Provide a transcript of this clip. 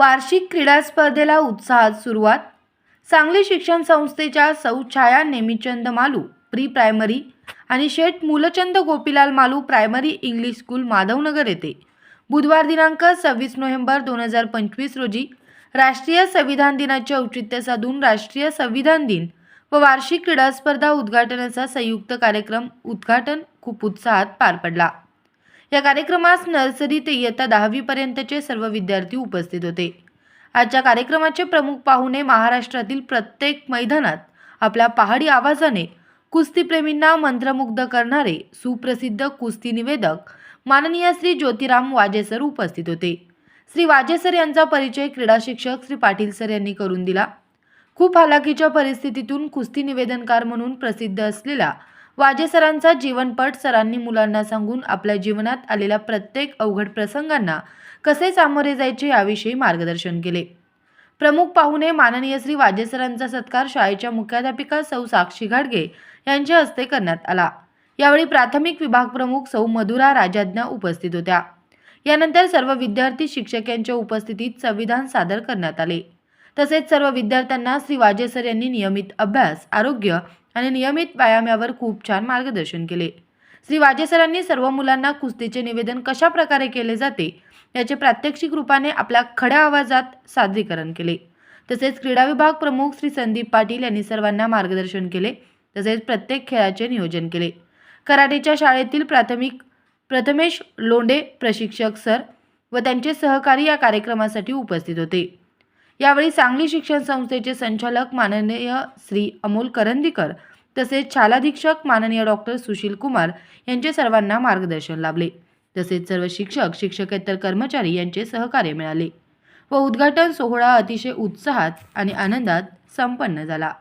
वार्षिक क्रीडा स्पर्धेला उत्साहात सुरुवात. सांगली शिक्षण संस्थेच्या सौ छाया नेमीचंद मालू प्री प्रायमरी आणि Sheth Moolchand Gopilal Malu primary English school Madhavnagar येथे बुधवार दिनांक सव्वीस नोव्हेंबर दोन हजार पंचवीस रोजी राष्ट्रीय संविधान दिनाचे औचित्य साधून राष्ट्रीय संविधान दिन व वार्षिक क्रीडा स्पर्धा उद्घाटनाचा संयुक्त कार्यक्रम उद्घाटन खूप उत्साहात पार पडला. या कार्यक्रमास नर्सरी ते इयत्ता दहावीपर्यंतचे सर्व विद्यार्थी उपस्थित होते. आजच्या कार्यक्रमाचे प्रमुख पाहुणे महाराष्ट्रातील प्रत्येक मैदानात आपल्या पहाडी आवाजाने कुस्तीप्रेमींना मंत्रमुग्ध करणारे सुप्रसिद्ध कुस्ती निवेदक माननीय श्री ज्योतिराम वाजेसर उपस्थित होते. श्री वाजेसर यांचा परिचय क्रीडा शिक्षक श्री पाटील सर यांनी करून दिला. खूप हालाकीच्या परिस्थितीतून कुस्ती निवेदनकार म्हणून प्रसिद्ध वाजे सरांचा जीवनपट सरांनी मुलांना सांगून आपल्या जीवनात आलेल्या प्रत्येक अवघड प्रसंगांना कसे सामोरे जायचे याविषयी मार्गदर्शन केले. प्रमुख पाहुणे माननीय श्री वाजेसरांचा सत्कार शाळेच्या मुख्याध्यापिका सौ साक्षी घाडगे यांच्या हस्ते करण्यात आला. यावेळी प्राथमिक विभाग प्रमुख सौ मधुरा राजाज्ञा उपस्थित होत्या. यानंतर सर्व विद्यार्थी शिक्षक यांच्या उपस्थितीत संविधान सादर करण्यात आले. तसेच सर्व विद्यार्थ्यांना श्री वाजेसर यांनी नियमित अभ्यास आरोग्य आणि नियमित व्यायाम यावर खूप छान मार्गदर्शन केले. श्री वाजेसरांनी सर्व मुलांना कुस्तीचे निवेदन कशा प्रकारे केले जाते याचे प्रात्यक्षिक रूपाने आपल्या खड्या आवाजात सादरीकरण केले. तसेच क्रीडा विभाग प्रमुख श्री संदीप पाटील यांनी सर्वांना मार्गदर्शन केले तसेच प्रत्येक खेळाचे नियोजन केले. कराटेच्या शाळेतील प्राथमिक प्रथमेश लोंडे प्रशिक्षक सर व त्यांचे सहकारी या कार्यक्रमासाठी उपस्थित होते. यावेळी सांगली शिक्षण संस्थेचे संचालक माननीय श्री अमोल करंदीकर तसेच शालाधीक्षक माननीय डॉक्टर सुशील कुमार यांचे सर्वांना मार्गदर्शन लाभले. तसेच सर्व शिक्षक शिक्षकेतर कर्मचारी यांचे सहकार्य मिळाले व उद्घाटन सोहळा अतिशय उत्साहात आणि आनंदात संपन्न झाला.